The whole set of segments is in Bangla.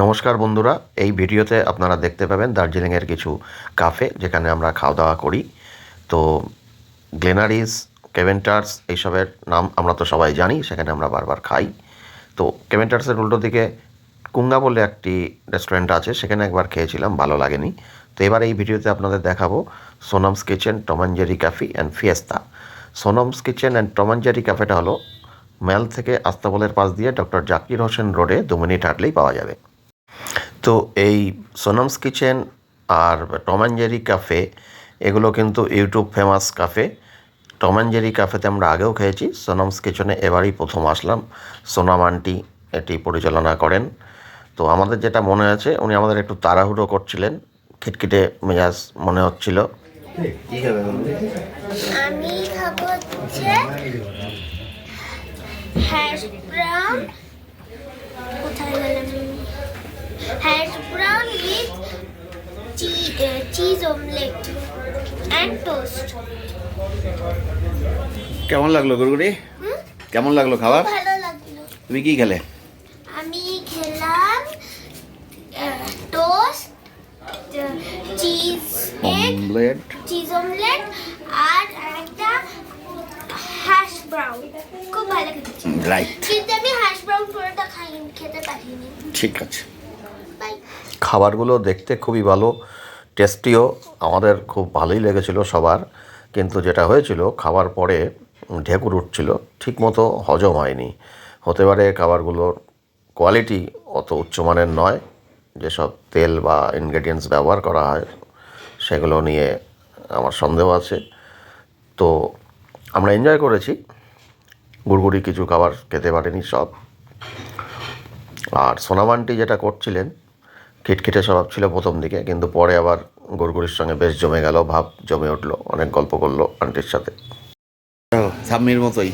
নমস্কার বন্ধুরা, এই ভিডিওতে আপনারা দেখতে পাবেন দার্জিলিংয়ের কিছু কাফে যেখানে আমরা খাওয়া দাওয়া করি। তো গ্লেনারিস কেভেন্টার্স এইসবের নাম আমরা তো সবাই জানি, সেখানে আমরা বারবার খাই। তো কেভেন্টার্সের উল্টো দিকে কুঙ্গা বলে একটি রেস্টুরেন্ট আছে, সেখানে একবার খেয়েছিলাম, ভালো লাগেনি। তো এবার এই ভিডিওতে আপনাদের দেখাবো Sonam's kitchen Tom and Jerry cafe and Fiesta Sonam's kitchen and Tom and Jerry ক্যাফেটা হলো ম্যাল থেকে আস্তাবলের পাশ দিয়ে ডক্টর জাকির হোসেন রোডে দু মিনিট হাঁটলেই পাওয়া যাবে। তো এই সোনামস কিচেন আর টম অ্যান্ড জেরি ক্যাফে এগুলো কিন্তু YouTube famous cafe Tom and Jerry ক্যাফেতে আমরা আগেও খেয়েছি সোনামস কিচেনে এবারই প্রথম আসলাম। সোনাম আন্টি এটি পরিচালনা করেন। তো আমাদের যেটা মনে আছে উনি আমাদের একটু তাড়াহুড়ো করছিলেন খিটখিটে মেজাজ মনে হচ্ছিল। আমি খাব হচ্ছে হ্যাশ ব্রাউন কোথায় গেলাম? Hash brown with cheese omelette and toast কেমন লাগল গুরগুরি কেমন লাগল খাবার? ভালো লাগল। তুমি কি খেলে? আমি খেলাম toast cheese omelette cheese omelette আর একটা হ্যাশ ব্রাউন খুব ভালো খেতে। রাইট কিন্তু আমি হ্যাশ ব্রাউন পুরোটা খাইনি খেতে পারিনি। ঠিক আছে। খাবারগুলো দেখতে খুবই ভালো, টেস্টিও, আমাদের খুব ভালোই লেগেছিল সবার। কিন্তু যেটা হয়েছিল, খাবার পরে ঢেকুর উঠছিল, ঠিকমতো হজম হয়নি। হতে পারে খাবারগুলোর কোয়ালিটি অত উচ্চমানের নয়, যেসব তেল বা ইনগ্রেডিয়েন্টস ব্যবহার করা হয়, সেগুলো নিয়ে আমার সন্দেহ আছে। তো আমরা এনজয় করেছি, গুড়গুড়ি কিছু খাবার খেতে পারেনি সব। আর সোনামানটি যেটা করছিলেন খিটখিটে স্বভাব ছিল প্রথম দিকে কিন্তু পরে আবার গড়গুড়ির সঙ্গে বেশ জমে গেল ভাব জমে উঠল অনেক গল্প করল আন্টির সাথে। সাম্মির মতোই।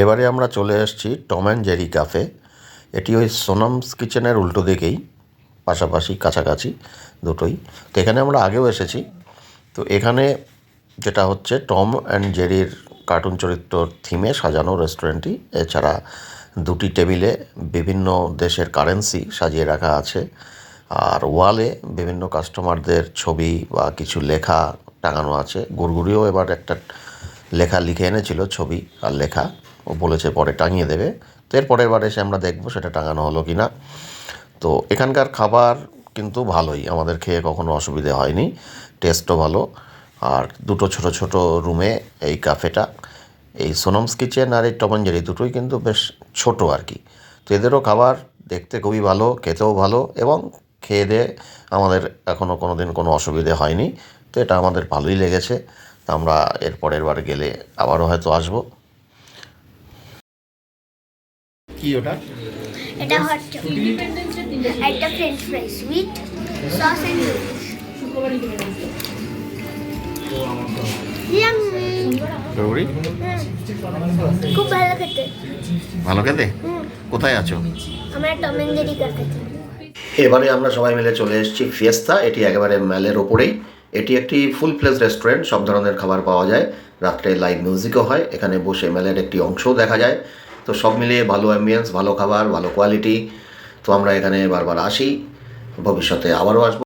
এবারে আমরা চলে এসেছি টম অ্যান্ড জেরি ক্যাফে। এটি ওই সোনামস কিচেনের উল্টো দিকেই পাশাপাশি কাছাকাছি। দুটোই। তো এখানে আমরা আগেও এসেছি। তো এখানে যেটা হচ্ছে, টম অ্যান্ড জেরির কার্টুন চরিত্র থিমে সাজানো রেস্টুরেন্টটি। এছাড়া দুটি টেবিলে বিভিন্ন দেশের কারেন্সি সাজিয়ে রাখা আছে। আর ওয়ালে বিভিন্ন কাস্টমারদের ছবি বা কিছু লেখা টাঙানো আছে। গুড়গুড়িও এবার একটা লেখা লিখে এনেছিল ছবি আর লেখা। ও বলেছে পরে টাঙিয়ে দেবে। তো এরপরের বার এসে আমরা দেখব সেটা টাঙানো হলো কি না তো এখানকার খাবার কিন্তু ভালোই। আমাদের খেয়ে কখনো অসুবিধে হয়নি। টেস্টও ভালো। আর দুটো ছোট ছোট রুমে এই ক্যাফেটা এই সোনমস কিচেন আর এই টমঞ্জেরি দুটোই কিন্তু বেশ ছোট আর কি। তো এদেরও খাবার দেখতে খুবই ভালো খেতেও ভালো এবং খেয়ে দিয়ে আমাদের এখনও কোনো দিন কোনো অসুবিধে হয়নি। তো এটা আমাদের ভালোই লেগেছে। তা আমরা এর পরের বার গেলে আবারও হয়তো আসব। কি ওটা? এটা হট একটা French fries with sauce and Gauri? খুব ভালো খেতে। ভালো খেতে? হুম। কোথায় আছো? আমার টম জেরি ক্যাফেতে এবারে আমরা সবাই মিলে চলে এসেছি ফিয়েস্তা এটি একেবারে ম্যালের ওপরেই। এটি একটি ফুল প্লেস রেস্টুরেন্ট সব ধরনের খাবার পাওয়া যায়। রাত্রে লাইভ মিউজিকও হয় এখানে বসে ম্যালের একটি অংশও দেখা যায়। তো সব মিলিয়ে ভালো অ্যাম্বিয়েন্স ভালো খাবার ভালো কোয়ালিটি তো আমরা এখানে বারবার আসি ভবিষ্যতে আবারও আসব।